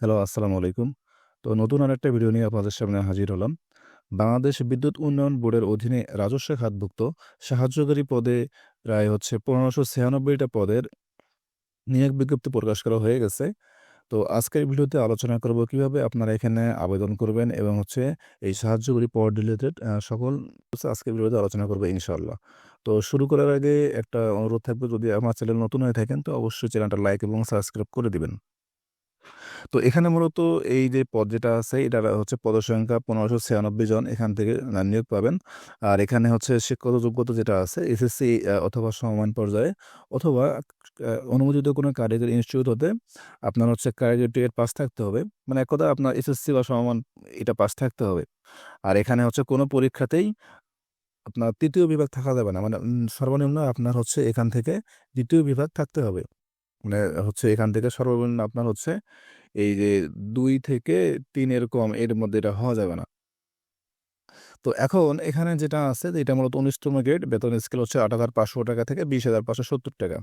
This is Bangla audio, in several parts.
হ্যালো, আসসালামু আলাইকুম। তো নতুন আরেকটা ভিডিও নিয়ে আপনাদের সামনে হাজির হলাম। বাংলাদেশ বিদ্যুৎ উন্নয়ন বোর্ডের অধীনে রাজস্ব খাতভুক্ত সাহায্যকারী পদে প্রায় হচ্ছে পনেরোশো ছিয়ানব্বইটা পদের নিয়োগ বিজ্ঞপ্তি প্রকাশ করা হয়ে গেছে। তো আজকের ভিডিওতে আলোচনা করব কীভাবে আপনারা এখানে আবেদন করবেন এবং হচ্ছে এই সাহায্যকারী পদ রিলেটেড সকল আজকের ভিডিওতে আলোচনা করব ইনশাআল্লাহ। তো শুরু করার আগে একটা অনুরোধ থাকবে যদি আমার চ্যানেল নতুন হয়ে থাকেন তো অবশ্যই চ্যানেলটা লাইক এবং সাবস্ক্রাইব করে দিবেন। তো এখানে মূলত এই যে পদ যেটা আছে এটার হচ্ছে পদসংখ্যা ১৫৯৬ জন এখান থেকে নিয়োগ পাবেন। আর এখানে হচ্ছে শিক্ষাগত যোগ্যতা যেটা আছে এসএসসি অথবা সমমান পর্যায়ে, অথবা অনুমোদিত কোনো কারিগরি ইনস্টিটিউট হতে আপনার হচ্ছে কারিগরি ট্রেড পাস থাকতে হবে। মানে এক কথায় আপনার এসএসসি বা সমমান এটা পাস থাকতে হবে। আর এখানে হচ্ছে কোনো পরীক্ষাতেই আপনার তৃতীয় বিভাগ থাকা যাবে না। মানে সর্বনিম্ন আপনার হচ্ছে এখান থেকে দ্বিতীয় বিভাগ থাকতে হবে। মানে হচ্ছে এখান থেকে সর্বনিম্ন আপনার হচ্ছে এই যে দুই থেকে ৩ এরকম এর মধ্যে এটা হওয়া যাবে না। তো এখন এখানে যেটা আছে এটা মূলত ১৯ তম গ্রেড বেতন স্কেল হচ্ছে ৳৮,৫০০ থেকে ৳২০,৫৭০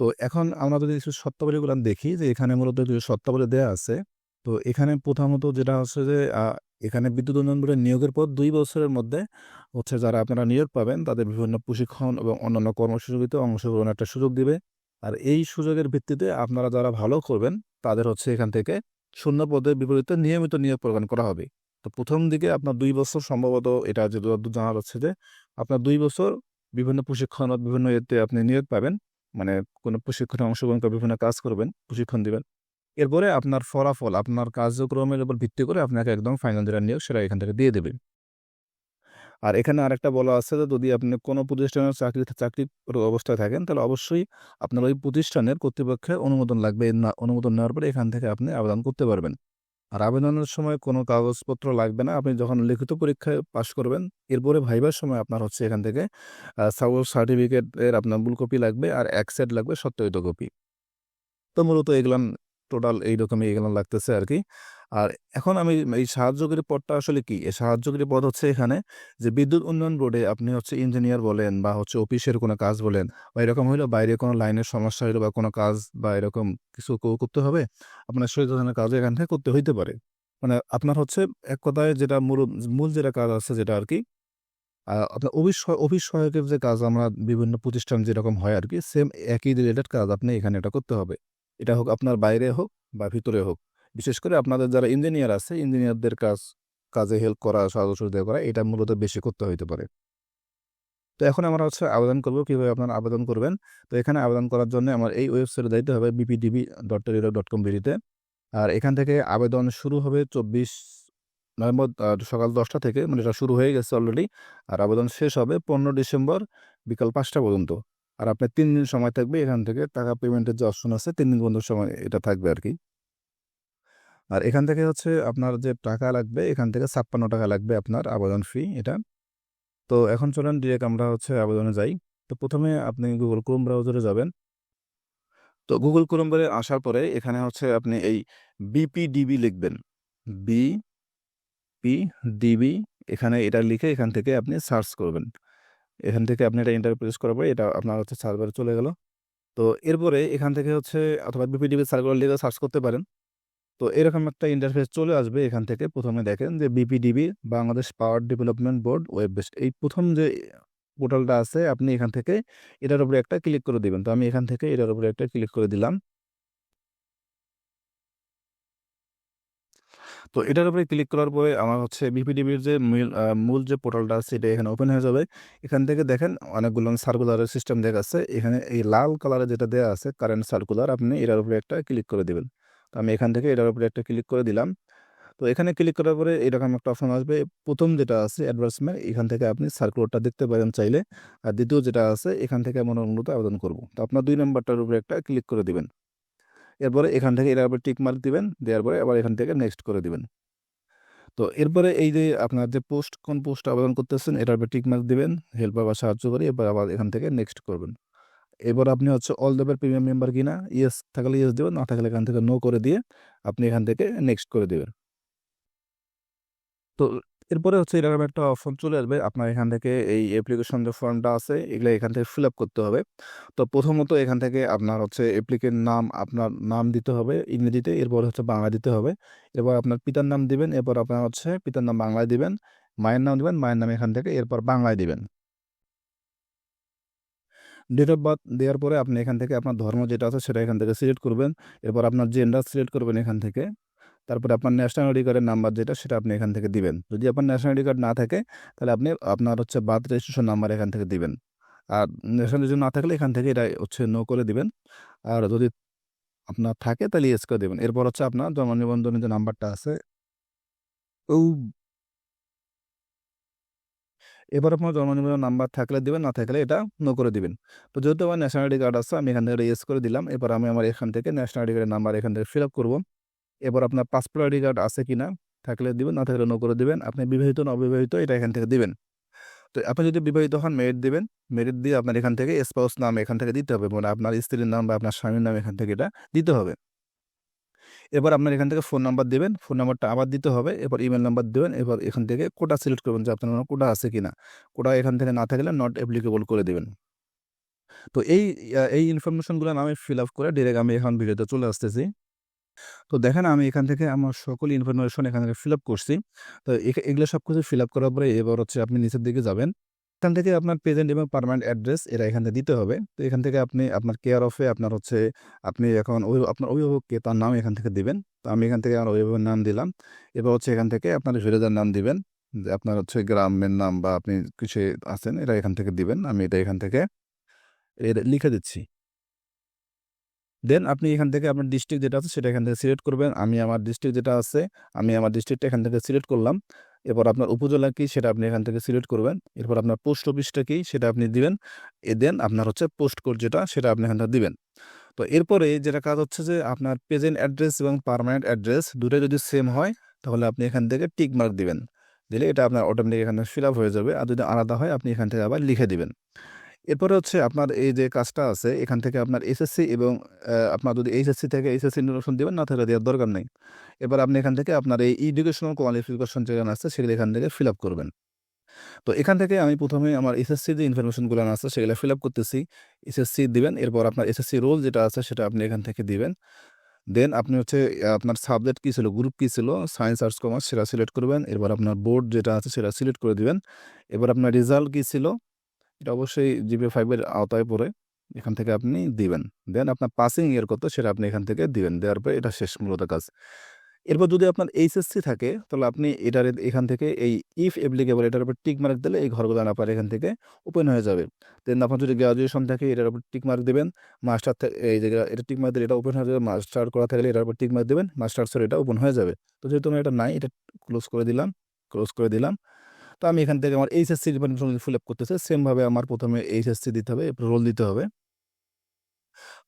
তো এখন আমরা যদি কিছু শর্তাবলীগুলান দেখি যে এখানে মূলত কিছু শর্তাবলী দেওয়া আছে। তো এখানে প্রথমত যেটা হচ্ছে যে এখানে বিদ্যুৎ উন্নয়ন বোর্ডের নিয়োগের পর দুই বছরের মধ্যে হচ্ছে যারা আপনারা নিয়োগ পাবেন তাদের বিভিন্ন প্রশিক্ষণ এবং অন্যান্য কর্মসূচিতে অংশগ্রহণের একটা সুযোগ দিবে। আর এই সুযোগের ভিত্তিতে আপনারা যারা ভালো করবেন তাদের হচ্ছে এখান থেকে শূন্য পদের বিপরীতে নিয়মিত নিয়োগ প্রদান করা হবে। তো প্রথম দিকে আপনার দুই বছর সম্ভবত এটা যতদূর জানা যাচ্ছে যে আপনার দুই বছর বিভিন্ন প্রশিক্ষণ বিভিন্ন ইয়েতে আপনি নিয়োগ পাবেন। মানে কোনো প্রশিক্ষণে অংশগ্রহণ করে বিভিন্ন কাজ করবেন, প্রশিক্ষণ দিবেন। এরপরে আপনার ফলাফল আপনার কার্যক্রমের উপর ভিত্তি করে আপনাকে একদম ফাইনাল যেটা নিয়োগ সেটা এখান থেকে দিয়ে দেবে। আর এখানে আরেকটা বলা আছে যে, যদি আপনি কোনো প্রতিষ্ঠানের চাকরি চাকরিরত অবস্থায় থাকেন, তাহলে অবশ্যই আপনার ওই প্রতিষ্ঠানের কর্তৃপক্ষের অনুমোদন লাগবে। অনুমোদন নেওয়ার পরে এখান থেকে আপনি আবেদন করতে পারবেন। আর আবেদনের সময় কোনো কাগজপত্র লাগবে না। আপনি যখন লিখিত পরীক্ষায় পাশ করবেন, এরপরে ভাইবার সময় আপনার হচ্ছে এখান থেকে সাপোজ সার্টিফিকেটের আপনার মূল কপি লাগবে আর এক সেট লাগবে সত্যায়িত কপি। তো মূলত এগুলান টোটাল এইরকমই এগুলান লাগতেছে আরকি। আর এখন আমি এই সাহায্যকারী পদটা আসলে কি? এই সাহায্যকারী পদ হচ্ছে এখানে যে বিদ্যুৎ উন্নয়ন বোর্ডে আপনি হচ্ছে ইঞ্জিনিয়ার বলেন বা হচ্ছে অফিসের কোনো কাজ বলেন বা এরকম হইল বাইরে কোনো লাইনের সমস্যা হইল বা কোনো কাজ বা এরকম কিছু করতে হবে। আপনার সেই ধরনের কাজও এখান থেকে করতে হইতে পারে। মানে আপনার হচ্ছে এক কথায় যেটা মূল মূল যেটা কাজ আছে যেটা আরকি আ, আপনার অফিস অফিস সহায়কের যে কাজ আমরা বিভিন্ন প্রতিষ্ঠান যেরকম হয় আর কি সেম একই রিলেটেড কাজ আপনি এখানে এটা করতে হবে। এটা হোক আপনার বাইরে হোক বা ভিতরে হোক। বিশেষ করে আপনাদের যারা ইঞ্জিনিয়ার আছে ইঞ্জিনিয়ারদের কাজ কাজে হেল্প করা, সাহায্য সহযোগিতা করা এটা মূলত বেশি করতে হইতে পারে। তো এখন আমরা হচ্ছে আবেদন করব কীভাবে আপনারা আবেদন করবেন। তো এখানে আবেদন করার জন্য আমার এই ওয়েবসাইটে যাইতে হবে BPDB dot teledoc dot com বিডিতে। আর এখান থেকে আবেদন শুরু হবে ২৪ নভেম্বর সকাল ১০টা থেকে মানে এটা শুরু হয়ে গেছে অলরেডি। আর আবেদন শেষ হবে ১৫ ডিসেম্বর বিকাল পাঁচটা পর্যন্ত। আর আপনার তিন দিন সময় থাকবে এখান থেকে টাকা পেমেন্টের যে অপশন আছে তিন দিন পর্যন্ত সময় এটা থাকবে আরকি। আর এখান থেকে হচ্ছে আপনার যে টাকা লাগবে, এখান থেকে ৳৫৬ লাগবে আপনার আবেদন ফি এটা। তো এখন চলেন ডিরেক্ট আমরা হচ্ছে আবেদনে যাই। তো প্রথমে আপনি গুগল Chrome ব্রাউজারে যাবেন। তো গুগল Chrome ব্রাউজারে আসার পরে এখানে হচ্ছে আপনি এই বিপিডিবি লিখবেন। বি পি ডিবি এখানে এটা লিখে এখান থেকে আপনি সার্চ করবেন। এখান থেকে আপনি এটা এন্টার প্রেস করার পরে এটা আপনার হচ্ছে সার্চ বারে চলে গেল। তো এরপরে এখান থেকে হচ্ছে অথবা বিপিডিবি সার্কুলার লিখে সার্চ করতে পারেন। তো এরকম একটা ইন্টারফেস চলে আসবে এখান থেকে প্রথমে দেখেন যে BPDB Bangladesh power development board web based এই প্রথম যে পোর্টালটা আছে, আপনি এখান থেকে এটার উপরে একটা ক্লিক করে দিবেন। তো আমি এখান থেকে এটার উপরে একটা ক্লিক করে দিলাম। তো এটার উপরে ক্লিক করার পরে আমার হচ্ছে বিপিডিবির যে মূল যে পোর্টালটা আছে, এটা এখানে ওপেন হয়ে যাবে। এখান থেকে দেখেন অনেকগুলো সার্কুলারের সিস্টেম দেখাচ্ছে। এখানে এই লাল কালারে যেটা দেওয়া আছে কারেন্ট সার্কুলার আপনি এটার উপরে একটা ক্লিক করে দিবেন। তো আমি এখান থেকে এটার উপরে একটা ক্লিক করে দিলাম। তো এখানে ক্লিক করার পরে এরকম একটা অপশন আসবে। প্রথম যেটা আছে অ্যাডভার্টাইজমেন্ট এখান থেকে আপনি সার্কুলারটা দেখতে পারেন চাইলে। আর দ্বিতীয় যেটা আছে, এখান থেকে আমি অনুমোদিত আবেদন করব। তো আপনার দুই নম্বরটার উপরে একটা ক্লিক করে দিবেন। এরপরে এখান থেকে এটার উপরে টিক মার্ক দিবেন। দেওয়ার পরে আবার এখান থেকে নেক্সট করে দিবেন। তো এরপরে এই যে আপনার যে পোস্ট কোন পোস্টে আবেদন করতেছেন, এটার উপরে টিক মার্ক দিবেন। হেল্পার বা সাহায্য করে এরপর আবার এখান থেকে নেক্সট করবেন। এবার আপনি হচ্ছে অল দ্য প্রিমিয়াম মেম্বার কিনা ইয়েস থাকলে ইয়েস দিবেন, না থাকলে এখান থেকে নো করে দিয়ে আপনি এখান থেকে নেক্সট করে দেবেন। তো এরপরে হচ্ছে এরকম একটা অপশন চলে আসবে আপনার এখান থেকে এই অ্যাপ্লিকেশন যে ফর্মটা আছে এগুলো এখান থেকে ফিল আপ করতে হবে। তো প্রথমত এখান থেকে আপনার হচ্ছে অ্যাপ্লিকেন্ট নাম আপনার নাম দিতে হবে ইংরেজিতে এরপর হচ্ছে বাংলা দিতে হবে। এরপর আপনার পিতার নাম দিবেন এরপর আপনার হচ্ছে পিতার নাম বাংলায় দিবেন মায়ের নাম দিবেন মায়ের নাম এখান থেকে এরপর বাংলায় দিবেন। ডেট অফ বার্থ দেওয়ার পরে আপনি এখান থেকে আপনার ধর্ম যেটা আছে সেটা এখান থেকে সিলেক্ট করবেন। এরপর আপনার জেন্ডার সিলেক্ট করবেন এখান থেকে। তারপরে আপনার ন্যাশনাল আইডি কার্ডের নাম্বার যেটা সেটা আপনি এখান থেকে দিবেন। যদি আপনার ন্যাশনাল আইডি কার্ড না থাকে, তাহলে আপনি আপনার হচ্ছে বার্থ রেজিস্ট্রেশন নাম্বার এখান থেকে দিবেন। আর ন্যাশনাল আইডি না থাকলে এখান থেকে এটা হচ্ছে নো করে দিবেন। আর যদি আপনার থাকে তাহলে ইয়েস করে দেবেন। এরপর হচ্ছে আপনার জন্ম নিবন্ধনের যে নাম্বারটা আছে, ও এবার আপনার জন্ম নিবন্ধন নাম্বার থাকলে দিবেন, না থাকলে এটা নো করে দিবেন। তো যেহেতু আমার ন্যাশনাল আইডি কার্ড আছে, আমি এখান থেকে ইয়েস করে দিলাম। এবার আমি আমার এখান থেকে ন্যাশনাল আইডি কার্ডের নাম্বার এখান থেকে ফিল আপ করব। এবার আপনার পাসপোর্ট আইডি কার্ড আছে কি না থাকলে দিবেন, না থাকলে নো করে দিবেন। আপনি বিবাহিত না অবিবাহিত, এটা এখান থেকে দিবেন। তো আপনি যদি বিবাহিত হন মেরিট দিবেন। মেরিট দিয়ে আপনার এখান থেকে স্পাউস নাম এখান থেকে দিতে হবে। মানে আপনার স্ত্রীর নাম বা আপনার স্বামীর নাম এখান থেকে এটা দিতে হবে। এবার আপনার এখান থেকে ফোন নাম্বার দেবেন ফোন নাম্বারটা আবার দিতে হবে, এবার ইমেল নাম্বার দেবেন, এবার এখান থেকে কোটা সিলেক্ট করবেন যে আপনার কোটা আছে কিনা। কোটা এখান থেকে না থাকলে নট অ্যাপ্লিকেবল করে দেবেন। তো এই এই ইনফরমেশনগুলো আমি ফিল আপ করে ডিরেক্ট আমি এখন ভিডিওতে চলে আসতেছি। তো দেখেন আমি এখান থেকে আমার সকল ইনফরমেশন এখান থেকে ফিল আপ করছি। তো এগুলো সব কিছু ফিল আপ করার পরে এবার হচ্ছে আপনি নিচের দিকে যাবেন। এখান থেকে আপনার প্রেজেন্ট এবং পারমানেন্ট অ্যাড্রেস এরা এখান থেকে দিতে হবে তো এখান থেকে আপনি আপনার কেয়ার অফে আপনার হচ্ছে আপনি এখন আপনার অভিভাবককে তার নাম এখান থেকে দিবেন তো আমি এখান থেকে আমার অভিভাবকের নাম দিলাম এবার হচ্ছে এখান থেকে আপনার ভিলেজের নাম দিবেন যে আপনার হচ্ছে গ্রামের নাম বা আপনি কিছু আছেন এটা এখান থেকে দিবেন আমি এটা এখান থেকে লিখে দিচ্ছি দেন আপনি এখান থেকে আপনার ডিস্ট্রিক্ট যেটা আছে সেটা এখান থেকে সিলেক্ট করবেন আমি আমার ডিস্ট্রিক্ট যেটা আছে আমি আমার ডিস্ট্রিক্টটা এখান থেকে সিলেক্ট করলাম এরপর আপনার উপজেলা কি সেটা আপনি এখান থেকে সিলেক্ট করবেন। এরপর আপনার পোস্ট অফিসটা কি সেটা আপনি দিবেন। এ দেন আপনার হচ্ছে পোস্ট কোড যেটা সেটা আপনি এখান থেকে দিবেন। তো এরপরে যেটা কাজ হচ্ছে যে আপনার প্রেজেন্ট অ্যাড্রেস এবং পারমানেন্ট অ্যাড্রেস দুটোই যদি সেম হয়, তাহলে আপনি এখান থেকে টিক মার্ক দিবেন। দিলে এটা আপনার অটোমেটিক এখানে ফিল আপ হয়ে যাবে। আর যদি আলাদা হয়, আপনি এখান থেকে আবার লিখে দিবেন। এরপরে হচ্ছে আপনার এই যে কাজটা আছে, এখান থেকে আপনার এসএসসি এবং আপনার যদি এইচএসসি থেকে এইচএসসি ইনফরমেশন দেবেন, না তাহলে দেওয়ার দরকার নেই। এবার আপনি এখান থেকে আপনার এই এডুকেশনাল কোয়ালিফিকেশন যেখানে আছে, সেগুলো এখান থেকে ফিল আপ করবেন। তো এখান থেকে আমি প্রথমে আমার এসএসসি যে ইনফরমেশনগুলো আছে, সেগুলো ফিল আপ করতেছি। এসএসসি দিবেন, এরপর আপনার এসএসসি রোল যেটা আছে, সেটা আপনি এখান থেকে দিবেন। দেন আপনি হচ্ছে আপনার সাবজেক্ট কী ছিল গ্রুপ কী ছিল সায়েন্স আর্টস কমার্স সেটা সিলেক্ট করবেন। এরপর আপনার বোর্ড যেটা আছে, সেটা সিলেক্ট করে দিবেন। এবার আপনার রেজাল্ট কী ছিল, এটা অবশ্যই জিপি ফাইভের আওতায় পড়ে এখান থেকে আপনি দিবেন। দেন আপনার পাসিং ইয়ার কত, সেটা আপনি এখান থেকে দিবেন। দেওয়ার পরে এটা শেষ মূলত কাজ। এরপর যদি আপনার এইচএসসি থাকে, তাহলে আপনি এটার এখান থেকে এই ইফ অ্যাপ্লিকেবল এটার উপর টিক মার্ক দিলে এই ঘরগুলো আপনার এখান থেকে ওপেন হয়ে যাবে। দেন আপনার যদি গ্রাজুয়েশন থাকে, এটার উপর টিক মার্ক দেবেন মাস্টার এই যে এটা টিক মার্ক দিলে এটা ওপেন হয়ে যাবে মাস্টার করা থাকলে এটার উপর টিক মার্ক দেবেন মাস্টার্সের এটা ওপেন হয়ে যাবে। তো যেহেতু আমি এটা নাই, এটা ক্লোজ করে দিলাম ক্লোজ করে দিলাম। তো আমি এখান থেকে আমার এইচএসসি ফিল আপ করতেছে সেমভাবে আমার প্রথমে এইচএসসি দিতে হবে রোল দিতে হবে।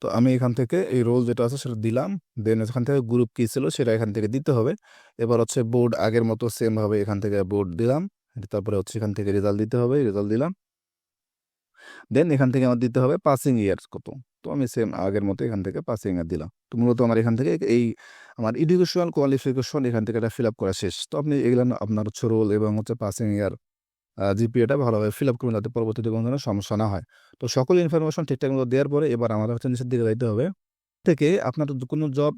তো আমি এখান থেকে এই রোল যেটা আছে সেটা দিলাম। দেন এখান থেকে গ্রুপ কী ছিল সেটা এখান থেকে দিতে হবে। এবার হচ্ছে বোর্ড আগের মতো সেমভাবে এখান থেকে বোর্ড দিলাম। তারপরে হচ্ছে এখান থেকে রেজাল্ট দিতে হবে রেজাল্ট দিলাম। দেন এখান থেকে আমার দিতে হবে পাসিং ইয়ার্স কত? তো আমি সেম আগের মতো এখান থেকে পাসিং ইয়ার দিলাম। তো মূলত আমার এখান থেকে এই আমার এডুকেশনাল কোয়ালিফিকেশন এখান থেকে এটা ফিল আপ করা শেষ। তো আপনি এগুলো আপনার হচ্ছে রোল এবং হচ্ছে পাসিং ইয়ার জিপিএটা ভালোভাবে ফিল আপ করবেন যাতে পরবর্তীতে কোনো ধরনের সমস্যা না হয়। তো সকল ইনফরমেশন ঠিকঠাক মতো দেওয়ার পরে এবার আমাদের হচ্ছে নিচের দিকে যাইতে হবে। থেকে আপনার কোনো জব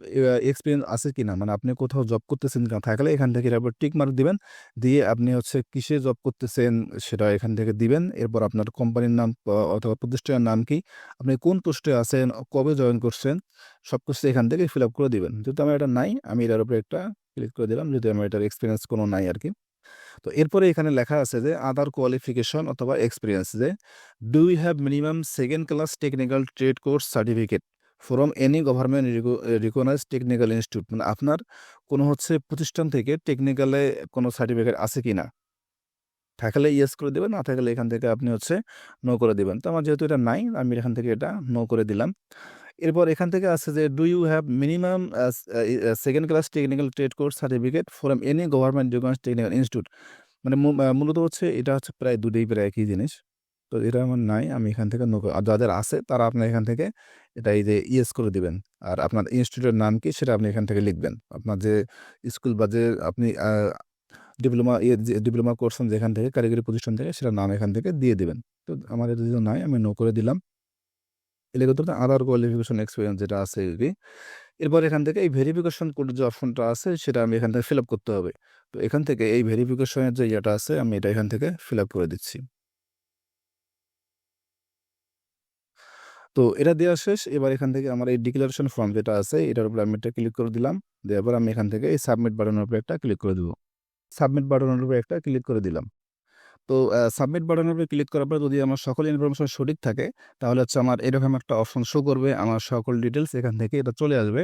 এক্সপিরিয়েন্স আছে কি না মানে আপনি কোথাও জব করতেছেন কিনা? থাকলে এখান থেকে এরপর টিক মার্ক দিবেন। দিয়ে আপনি হচ্ছে কিসে জব করতেছেন সেটা এখান থেকে দিবেন। এরপর আপনার কোম্পানির নাম অথবা প্রতিষ্ঠানের নাম কি? আপনি কোন পোস্টে আছেন? কবে জয়েন করছেন? সব কিছু এখান থেকে ফিল আপ করে দিবেন। যেহেতু আমার এটা নাই, আমি এটার উপরে একটা ক্লিক করে দিলাম। যদি আমার এটার এক্সপিরিয়েন্স কোনো নাই আর কি তো এরপরে এখানে লেখা আছে যে আদার কোয়ালিফিকেশন অথবা এক্সপিরিয়েন্স যে do you have minimum second class technical trade course certificate from any government recognise technical institute মানে আপনার কোনো হচ্ছে প্রতিষ্ঠান থেকে টেকনিক্যালে কোনো সার্টিফিকেট আছে কি না থাকলে ইয়েস করে দেবেন, না থাকলে এখান থেকে আপনি হচ্ছে নো করে দেবেন। তো আমার যেহেতু এটা নাই, আমি এখান থেকে এটা নো করে দিলাম। এরপর এখান থেকে আছে যে do you have minimum second class technical trade course certificate from any government recognise technical institute মানে মূলত হচ্ছে এটা হচ্ছে প্রায় দুটোই প্রায় একই জিনিস। তো এটা আমার নাই, আমি এখান থেকে যাদের আছে তারা আপনার এখান থেকে এটা এই যে ইয়েস করে দিবেন। আর আপনার ইনস্টিটিউটের নাম কি সেটা আপনি এখান থেকে লিখবেন। আপনার যে স্কুল বা যে আপনি ডিপ্লোমা ইয়ে ডিপ্লোমা করছেন যেখান থেকে, কারিগরি প্রতিষ্ঠান থেকে সেটা নাম এখান থেকে দিয়ে দিবেন। তো আমার যেহেতু নাই, আমি নো করে দিলাম। এলে করতে আদার কোয়ালিফিকেশন এক্সপিরিয়েন্স যেটা আছে কি এরপর এখান থেকে এই ভেরিফিকেশন কোড যে অপশনটা আছে, সেটা আমি এখান থেকে ফিল আপ করতে হবে। তো এখান থেকে এই ভেরিফিকেশনের যে ইয়েটা আছে, আমি এটা এখান থেকে ফিল আপ করে দিচ্ছি। তো এটা দেওয়া শেষ। এবার এখান থেকে আমার এই ডিক্লারেশন ফর্ম যেটা আছে, এটার উপর আমি এটা ক্লিক করে দিলাম। দেওয়ার পর আমি এখান থেকে এই সাবমিট বাটনের উপরে একটা ক্লিক করে দেবো। সাবমিট বাটনের উপরে একটা ক্লিক করে দিলাম। তো সাবমিট বাটনের উপরে ক্লিক করার পরে যদি আমার সকল ইনফরমেশন সঠিক থাকে, তাহলে হচ্ছে আমার এরকম একটা অপশন শো করবে, আমার সকল ডিটেলস এখান থেকে এটা চলে আসবে।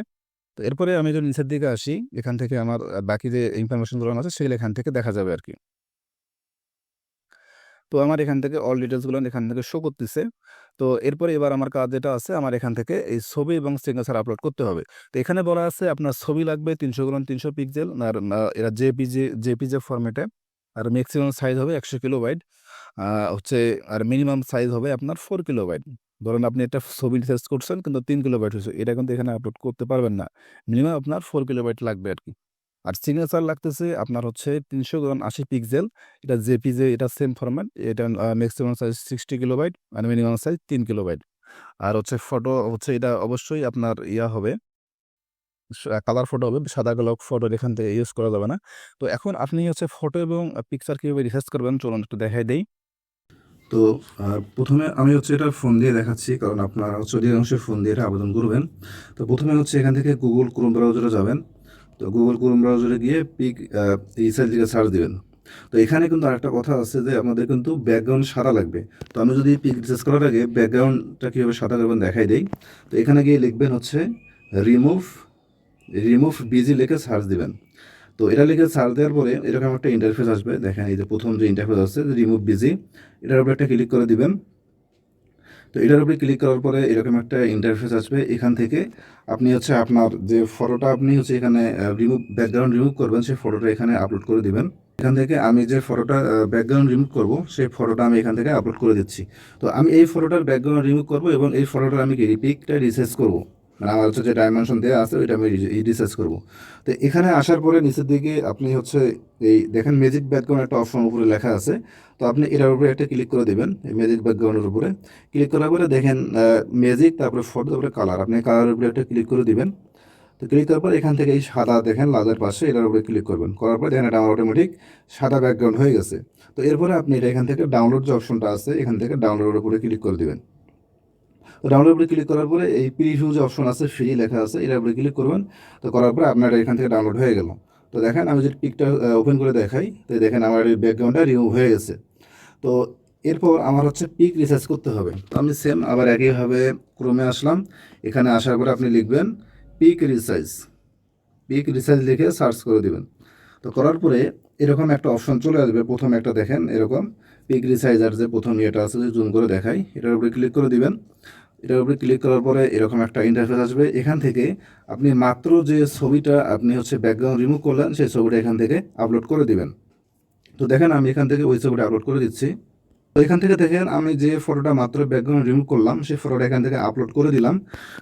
তো এরপরে আমি যদি নিচের দিকে আসি, এখান থেকে আমার বাকি যে ইনফরমেশনগুলো আছে সেগুলো এখান থেকে দেখা যাবে আর কি তো আমার এখান থেকে অল ডিটেলসগুলো এখান থেকে শো করতেছে। তো এরপরে এবার আমার কাজ যেটা আছে, আমার এখান থেকে এই ছবি এবং সিগনেচার আপলোড করতে হবে। তো এখানে বলা আছে আপনার ছবি লাগবে তিনশো গ্রাম তিনশো পিক্সেল আর এরা জেপিজে জেপিজে ফরম্যাটে আর ম্যাক্সিমাম সাইজ হবে একশো কিলো বাইট হচ্ছে, আর মিনিমাম সাইজ হবে আপনার ফোর কিলো বাইট ধরেন আপনি একটা ছবি সার্চ করছেন, কিন্তু তিন কিলো বাইট হয়েছে, এটা কিন্তু এখানে আপলোড করতে পারবেন না। মিনিমাম আপনার ফোর কিলো বাইট লাগবে আর কি। আর সিগনেচার লাগতেছে আপনার হচ্ছে তিনশো আশি পিক্সেল এটা জেপিজে এটা সেম ফরম্যাট এটা maximum size sixty kilobyte আর মিনিমাম সাইজ তিন কিলো বাইট আর হচ্ছে ফটো হচ্ছে এটা অবশ্যই আপনার ইয়া হবে কালার ফটো হবে, সাদা কালো ফটো এখান থেকে ইউজ করা যাবে না। তো এখন আপনি হচ্ছে ফটো এবং পিকচার কীভাবে রিসার্চ করবেন, চলুন একটু দেখাই দেই। তো প্রথমে আমি হচ্ছে এটা ফোন দিয়ে দেখাচ্ছি, কারণ আপনারা হচ্ছে অধিকাংশ ফোন দিয়ে এটা আবেদন করবেন। তো প্রথমে হচ্ছে এখান থেকে গুগল ক্রোম ব্রাউজারে যাবেন। তো গুগল ক্রোম ব্রাউজারে গিয়ে পিক সাইজ দিকে সার্চ দিবেন। তো এখানে কিন্তু আরেকটা কথা আছে যে, আমাদের কিন্তু ব্যাকগ্রাউন্ড সাদা লাগবে। তো আমি যদি পিক রিসার্চ করার আগে ব্যাকগ্রাউন্ডটা কীভাবে সাদা করবেন দেখাই দেই। তো এখানে গিয়ে লিখবেন হচ্ছে রিমুভ রিমুভ বিজি লিখে সার্চ দিবেন। তো এটা লিখে সার্চ দেওয়ার পরে এরকম একটা ইন্টারফেস আসবে। দেখেন এই যে প্রথম যে ইন্টারফেস আসছে রিমুভ বিজি এটার উপরে একটা ক্লিক করে দিবেন। তো এটার উপরে ক্লিক করার পরে এরকম একটা ইন্টারফেস আসবে। এখান থেকে আপনি হচ্ছে আপনার যে ফটোটা আপনি হচ্ছে এখানে রিমুভ ব্যাকগ্রাউন্ড রিমুভ করবেন, সেই ফটোটা এখানে আপলোড করে দিবেন। এখান থেকে আমি যে ফটোটা ব্যাকগ্রাউন্ড রিমুভ করব, সেই ফটোটা আমি এখান থেকে আপলোড করে দিচ্ছি। তো আমি এই ফটোটার ব্যাকগ্রাউন্ড রিমুভ করব এবং এই ফটোটার আমি পিকটা রিসার্চ করব। মানে আমার হচ্ছে যে ডাইমেনশন দেওয়া আছে, ওইটা আমি রিসার্চ করব। তো এখানে আসার পরে নিচের দিকে আপনি হচ্ছে এই দেখেন ম্যাজিক ব্যাকগ্রাউন্ড একটা অপশন উপরে লেখা আছে। তো আপনি এটার উপরে একটা ক্লিক করে দেবেন, এই ম্যাজিক ব্যাকগ্রাউন্ডের উপরে। ক্লিক করার পরে দেখেন ম্যাজিক তারপরে ফটো তারপরে কালার আপনি কালারের উপরে একটা ক্লিক করে দেবেন। তো ক্লিক করার পর এখান থেকে এই সাদা দেখেন লালের পাশে এটার উপরে ক্লিক করবেন। করার পর দেখেন এটা আমার অটোমেটিক সাদা ব্যাকগ্রাউন্ড হয়ে গেছে। তো এরপরে আপনি এটা এখান থেকে ডাউনলোড যে অপশনটা আছে, এখান থেকে ডাউনলোডের উপরে ক্লিক করে দিবেন। ডাউনলোড উপরে ক্লিক করার পরে এই প্রিভিউ যে অপশন আছে ফ্রি লেখা আছে এটার উপরে ক্লিক করবেন। তো করার পরে আপনার এখান থেকে ডাউনলোড হয়ে গেল। তো দেখেন, আমি যদি পিকটা ওপেন করে দেখাই, তো দেখেন আমার এই ব্যাকগ্রাউন্ডটা রিমুভ হয়ে গেছে। তো এরপর আমার হচ্ছে পিক রিসার্চ করতে হবে। তো আমি সেম আবার একইভাবে ক্রমে আসলাম। এখানে আসার পরে আপনি লিখবেন পিক রিসার্চ পিক রিসার্চ লিখে সার্চ করে দিবেন। তো করার পরে এরকম একটা অপশন চলে আসবে। প্রথম একটা দেখেন, এরকম পিক রিসাইজার যে প্রথম ইয়েটা আছে জুম করে দেখাই, এটার উপরে ক্লিক করে দিবেন। এটার উপরে ক্লিক করার পরে এরকম একটা ইন্টারফেস আসবে। এখান থেকে আপনি মাত্র যে ছবিটা আপনি হচ্ছে ব্যাকগ্রাউন্ড রিমুভ করলেন, সেই ছবিটা এখান থেকে আপলোড করে দিবেন। তো দেখেন আমি এখান থেকে ওই ছবিটা আপলোড করে দিচ্ছি। তো এখান থেকে দেখেন আমি যে ফটোটা মাত্র ব্যাকগ্রাউন্ড রিমুভ করলাম, সেই ফটোটা এখান থেকে আপলোড করে দিলাম।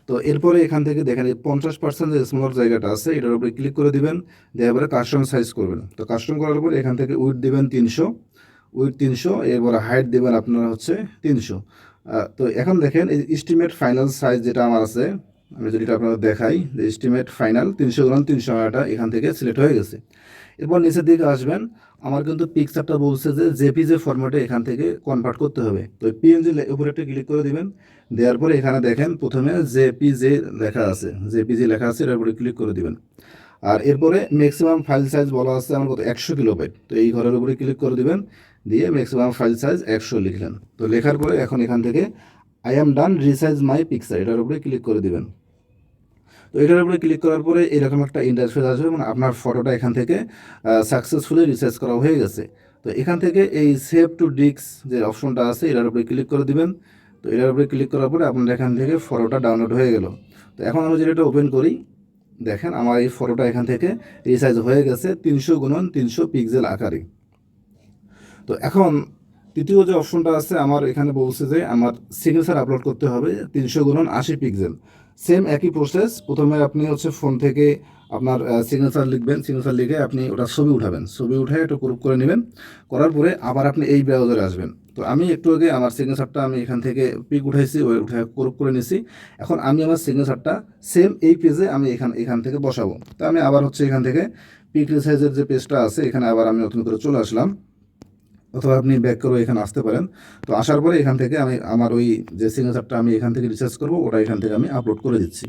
তো এরপরে এখান থেকে দেখেন এই পঞ্চাশ পার্সেন্ট যে স্মলার জায়গাটা আছে, এটার উপরে ক্লিক করে দিবেন। দেওয়ার পরে কাস্টম সাইজ করবেন। তো কাস্টম করার পরে এখান থেকে উইথ দিবেন তিনশো উইথ তিনশো, এরপরে হাইট দেবেন আপনারা হচ্ছে তিনশো। তো এখন দেখেন এই এস্টিমেট ফাইনাল সাইজ যেটা আমার আছে, আমি যদি আপনাদের দেখাই, যে এস্টিমেট ফাইনাল তিনশো গ্রাম, তিনশো এটা এখান থেকে সিলেক্ট হয়ে গেছে। এরপর নিচের দিকে আসবেন, আমার কিন্তু পিকচারটা বলছে যে জেপিজে ফরম্যাটে এখান থেকে কনভার্ট করতে হবে। তো পিএনজি উপরে একটা ক্লিক করে দিবেন, দেওয়ার পরে এখানে দেখেন প্রথমে জেপিজে লেখা আছে জেপিজি লেখা আছে এটার উপরে ক্লিক করে দিবেন। আর এরপরে ম্যাক্সিমাম ফাইল সাইজ বলা আছে আমার কত, একশো কিলোবাইট। তো এই ঘরের উপরে ক্লিক করে দিবেন দিয়ে ম্যাক্সিমাম ফাইল সাইজ একশো লিখলেন। তো লেখার পরে এখন এখান থেকে I am done resize my picture এটার উপরে ক্লিক করে দিবেন। তো এটার উপরে ক্লিক করার পরে এরকম একটা ইন্টারফেস আসবে এবং আপনার ফটোটা এখান থেকে সাকসেসফুলি রিসার্চ করা হয়ে গেছে। তো এখান থেকে এই সেভ টু ডিক্স যে অপশনটা আছে, এটার উপরে ক্লিক করে দিবেন। তো এটার উপরে ক্লিক করার পরে আপনার এখান থেকে ফটোটা ডাউনলোড হয়ে গেল। তো এখন আমি যদি এটা ওপেন করি, দেখেন আমার এই ফটোটা এখান থেকে রিসাইজ হয়ে গেছে তিনশো গুণন তিনশো পিক্সেল আকারে। তো এখন তৃতীয় যে অপশনটা আছে, আমার এখানে বলছে যে আমার সিগনেচার আপলোড করতে হবে তিনশো গুণন আশি পিক্সেল সেম একই প্রসেস প্রথমে আপনি হচ্ছে ফোন থেকে আপনার সিগনেচার লিখবেন সিগনেচার লিখে আপনি ওটা ছবি উঠাবেন। ছবি উঠে একটু গ্রুপ করে নেবেন। করার পরে আবার আপনি এই ব্রাউজারে আসবেন। তো আমি একটু আগে আমার সিগনেচারটা আমি এখান থেকে পিক উঠাইছি, ওই উঠে গ্রুপ করে নিছি। এখন আমি আমার সিগনেচারটা সেম এই পেজে আমি এখান এখান থেকে বসাবো। তো আমি আবার হচ্ছে এখান থেকে পিক সাইজের যে পেজটা আছে, এখানে আবার আমি নতুন করে চলে আসলাম। অথবা আপনি ব্যাক করে এখানে আসতে পারেন। তো আসার পরে এখান থেকে আমি আমার ওই যে সিগনেচারটা আমি এখান থেকে রিসার্চ করব, ওটা এখান থেকে আমি আপলোড করে দিচ্ছি।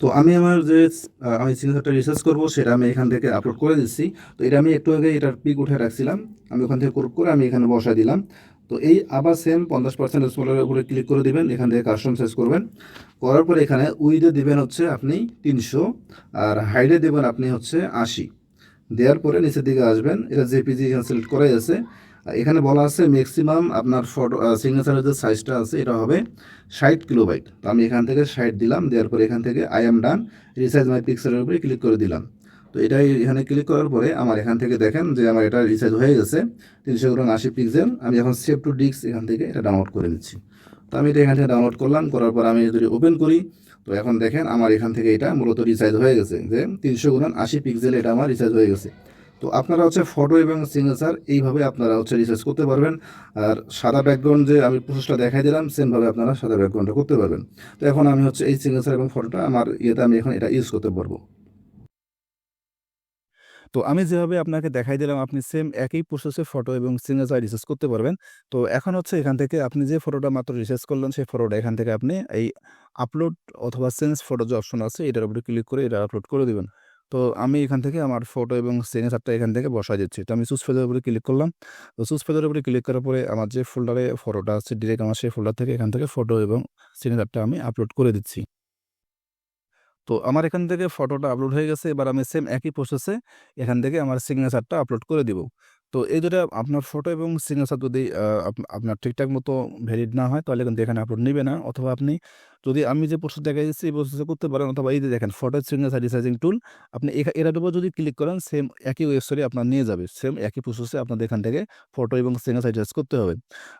তো আমি আমার যে আমি সিগনেচারটা রিসার্চ করব, সেটা আমি এখান থেকে আপলোড করে দিচ্ছি। তো এটা আমি একটু আগে এটার পিক উঠে রাখছিলাম। আমি ওখান থেকে গ্রুপ করে আমি এখানে বসাই দিলাম। তো এই আবার সেম পঞ্চাশ পার্সেন্ট স্মলের উপরে ক্লিক করে দিবেন, এখান থেকে কাস্টম সাইজ করবেন। করার পরে এখানে উইডে দিবেন হচ্ছে আপনি তিনশো, আর হাইডে দেবেন আপনি হচ্ছে আশি। দেওয়ার পরে নিচের দিকে আসবেন। এটা জেপিজি এখানে সিলেক্ট করাই আছে। আর এখানে বলা আছে ম্যাক্সিমাম আপনার ফটো সিগনেচারের যে সাইজটা আছে, এটা হবে ষাট কিলোবাইট তো আমি এখান থেকে ষাট দিলাম, দেওয়ার পরে এখান থেকে I am done resize my পিকচারের উপরে ক্লিক করে দিলাম। তো এটাই এখানে ক্লিক করার পরে আমার এখান থেকে দেখেন যে আমার এটা রিসাইজ হয়ে গেছে, তিনশো গ্রাম আশি পিক্সেল আমি এখন সেভ টু ডিস্ক এখান থেকে এটা ডাউনলোড করে নিচ্ছি। তো আমি এটা এখান থেকে ডাউনলোড করলাম, করার পর আমি যদি ওপেন করি তো এখন দেখেন আমার এখান থেকে এটা মূলত রিসাইজ হয়ে গেছে, যে তিনশো গুণন আশি পিক্সেল এটা আমার রিসাইজ হয়ে গেছে। তো আপনারা হচ্ছে ফটো এবং সিগনেচার এইভাবে আপনারা হচ্ছে রিসার্চ করতে পারবেন, আর সাদা ব্যাকগ্রাউন্ড যে আমি প্রসেসটা দেখাই দিলাম সেমভাবে আপনারা সাদা ব্যাকগ্রাউন্ডটা করতে পারবেন। তো এখন আমি হচ্ছে এই সিগনেচার এবং ফটোটা আমার ইয়েতে আমি এখন এটা ইউজ করতে পারব। তো আমি যেভাবে আপনাকে দেখাই দিলাম, আপনি সেম একই প্রসেসে ফটো এবং সিগনেচার রিসার্চ করতে পারবেন। তো এখন হচ্ছে এখান থেকে আপনি যে ফটোটা মাত্র রিসার্চ করলেন, সেই ফটোটা এখান থেকে আপনি এই আপলোড অথবা সেন্স ফটো যে অপশন আছে, এটার উপরে ক্লিক করে এটা আপলোড করে দেবেন। তো আমি এখান থেকে আমার ফটো এবং সিগনেচারটা এখান থেকে বসাই দিচ্ছি। তো আমি চুজ ফেজের উপরে ক্লিক করলাম। তো চুজ ফেজের উপরে ক্লিক করার পরে আমার যে ফোল্ডারে ফটোটা আছে ডিরেক্ট আমার সেই ফোল্ডার থেকে এখান থেকে ফটো এবং সিগনেচারটা আমি আপলোড করে দিচ্ছি। তো আমার এখান থেকে ফটোটা আপলোড হয়ে গেছে, এবার আমি সেম একই প্রসেসে এখান থেকে আমার সিগনেচারটা আপলোড করে দিব। তো এই দুটা আপনার ফটো এবং সিগনেচার যদি আপনার ঠিকঠাক মতো ভ্যালিড না হয়, তাহলে কিন্তু এখানে আপলোড নেবে না। অথবা আপনি যদি আমি যে প্রসেস দেখা দিচ্ছি, এই প্রসেসে করতে পারেন অথবা এই যে দেখেন ফটো সিগনেচার রিসাইজিং টুল আপনি এটার উপর যদি ক্লিক করেন সেম একই ওয়েবসাইটে আপনার নিয়ে যাবে। সেম একই প্রসেসে আপনাদের এখান থেকে ফটো এবং সিগনেচার রিসার্চ করতে হবে।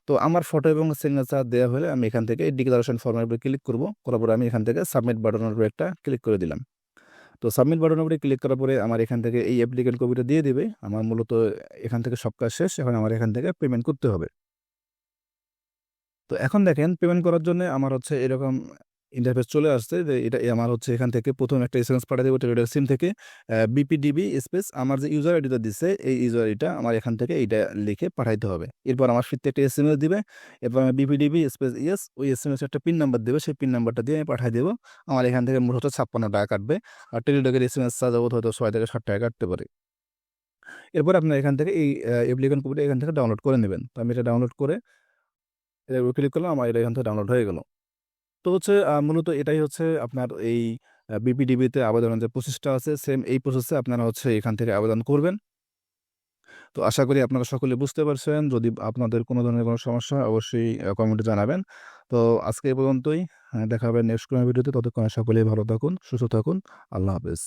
তো আমার ফটো এবং সিগনেচার দেওয়া হলে আমি এখান থেকে ডিক্লারেশন ফর্মের উপরে ক্লিক করব। করার পরে আমি এখান থেকে সাবমিট বাটনের উপরে একটা ক্লিক করে দিলাম। তো সাবমিট বাটনের উপরে ক্লিক করার পরে আমার এখান থেকে এই অ্যাপ্লিকেন্ট কপিটা দিয়ে দেবে। আমার মূলত এখান থেকে সব কাজ শেষ। এখন আমার এখান থেকে পেমেন্ট করতে হবে। তো এখন দেখেন পেমেন্ট করার জন্য আমার হচ্ছে এরকম ইন্টারফেস চলে আসছে যে এটা আমার হচ্ছে এখান থেকে প্রথম একটা এস এম এস পাঠিয়ে দেবো টেলিডার সিম থেকে। বিপিডিবি স্পেস আমার যে ইউজার আইডিটা দিচ্ছে এই ইউজার আইডিটা আমার এখান থেকে এইটা লিখে পাঠাইতে হবে। এরপর আমার ফিরতে একটা এস এম এস দিবে, এরপর আমি বিপিডিবি স্পেস ইয়েস ওই এস এম এস একটা পিন নাম্বার দেবে, সেই পিন নাম্বারটা দিয়ে আমি পাঠিয়ে দেবো। আমার এখান থেকে মোট হচ্ছে ছাপ্পান্ন টাকা কাটবে। আর টেলিডকের এস এম এস চার্জ হয়তো ছয় থেকে ষাট টাকা কাটতে পারে। এরপর আপনার এখান থেকে এই অ্যাপ্লিকেন্ট কপিটা এখান থেকে ডাউনলোড করে নেবেন। তো আমি এটা ডাউনলোড করে এটা ক্লিক করলাম আমার এটা এখান থেকে ডাউনলোড হয়ে গেল। তো হচ্ছে মূলত এটাই হচ্ছে আপনার এই বিপিডিবিতে আবেদনের যে প্রসেসটা আছে সেম এই প্রসেসে আপনারা হচ্ছে এখান থেকে আবেদন করবেন। তো আশা করি আপনারা সকলে বুঝতে পারছেন। যদি আপনাদের কোনো ধরনের কোনো সমস্যা হয় অবশ্যই কমেন্টে জানাবেন। তো আজকে এই পর্যন্তই। আহ, দেখা হবে নেক্সট ভিডিওতে। ততক্ষণ সকলেই ভালো থাকুন সুস্থ থাকুন। আল্লাহ হাফেজ।